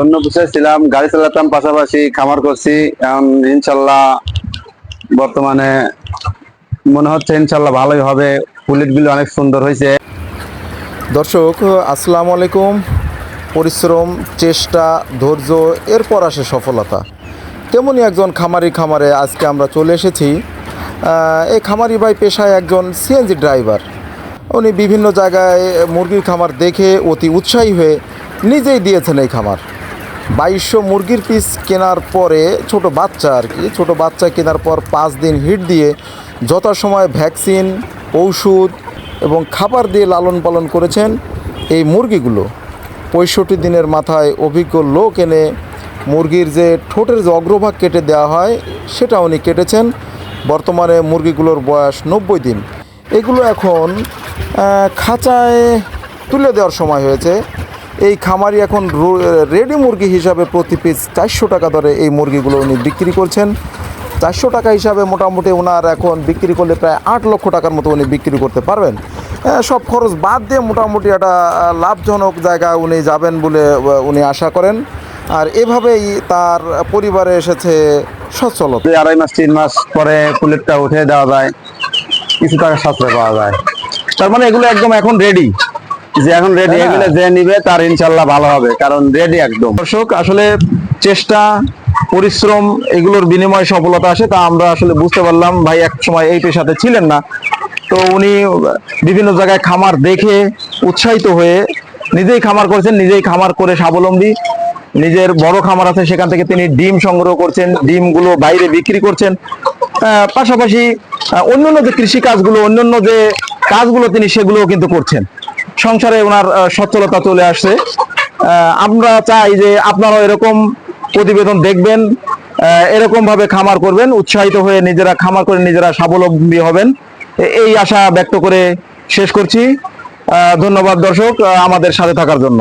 অন্য বিষয়ে ছিলাম, গাড়ি চালাতাম পাশাপাশি, খামার করছি। এখন ইনশাল্লাহ বর্তমানে মনে হচ্ছে ইনশাল্লাহ ভালোই হবে। পুলিটগুলো অনেক সুন্দর হয়েছে। দর্শক, আসসালামু আলাইকুম। পরিশ্রম, চেষ্টা, ধৈর্য, এরপর আসে সফলতা। তেমনই একজন খামারি খামারে আজকে আমরা চলে এসেছি। এই খামারি ভাই পেশায় একজন সিএনজি ড্রাইভার। উনি বিভিন্ন জায়গায় মুরগির খামার দেখে অতি উৎসাহী হয়ে নিজেই দিয়েছেন এই খামার। বাইশশো মুরগির পিস কেনার পরে ছোট বাচ্চা আর কি, ছোট বাচ্চা কেনার পর পাঁচ দিন হিট দিয়ে যথাসময়ে ভ্যাকসিন, ঔষধ এবং খাবার দিয়ে লালন পালন করেছেন এই মুরগিগুলো। পঁয়ষট্টি দিনের মাথায় অভিজ্ঞ লোক এনে মুরগির যে ঠোঁটের যে অগ্রভাগ কেটে দেওয়া হয়, সেটা উনি কেটেছেন। বর্তমানে মুরগিগুলোর বয়স নব্বই দিন। এগুলো এখন খাঁচায় তুলে দেওয়ার সময় হয়েছে। এই খামারি এখন রেডি মুরগি হিসাবে প্রতি পিস চারশো টাকা দরে এই মুরগিগুলো উনি বিক্রি করছেন। চারশো টাকা হিসাবে মোটামুটি ওনার এখন বিক্রি করলে প্রায় আট লক্ষ টাকার মতো উনি বিক্রি করতে পারবেন। সব খরচ বাদ দিয়ে মোটামুটি একটা লাভজনক জায়গা উনি যাবেন বলে উনি আশা করেন। আর এভাবেই তার পরিবারে এসেছে সচ্ছলতা। দুই আড়াই মাস, তিন মাস পরে পুলিটটা উঠে দেওয়া যায়, কিছু টাকা সাশ্রয় পাওয়া যায়। তার মানে এগুলো একদম এখন রেডি যে এখন রেডি হ্যাঁ। এগুলো যে নিবে তার ইনশাল্লাহ ভালো হবে কারণ রেডি একদম। দর্শক আসলে চেষ্টা পরিশ্রম এগুলোর বিনিময়ে সফলতা আসে তা আমরা আসলে বুঝতে পারলাম। ভাই এক সময় এই পেশাতে ছিলেন না। তো উনি বিভিন্ন জায়গায় খামার দেখে উৎসাহিত হয়ে নিজেই খামার করেছেন নিজেই খামার করে স্বাবলম্বী। নিজের বড় খামার আছে সেখান থেকে তিনি ডিম সংগ্রহ করছেন ডিমগুলো বাইরে বিক্রি করছেন। পাশাপাশি অন্যান্য যে কৃষি কাজগুলো অন্যান্য যে কাজগুলো তিনি সেগুলোও কিন্তু করছেন। সংসারে ওনার সচ্ছলতা চলে আসছে। আমরা চাই যে আপনারা এরকম প্রতিবেদন দেখবেন এরকমভাবে এরকম ভাবে খামার করবেন, উৎসাহিত হয়ে নিজেরা খামার করে নিজেরা স্বাবলম্বী হবেন। এই আশা ব্যক্ত করে শেষ করছি। ধন্যবাদ দর্শক আমাদের সাথে থাকার জন্য।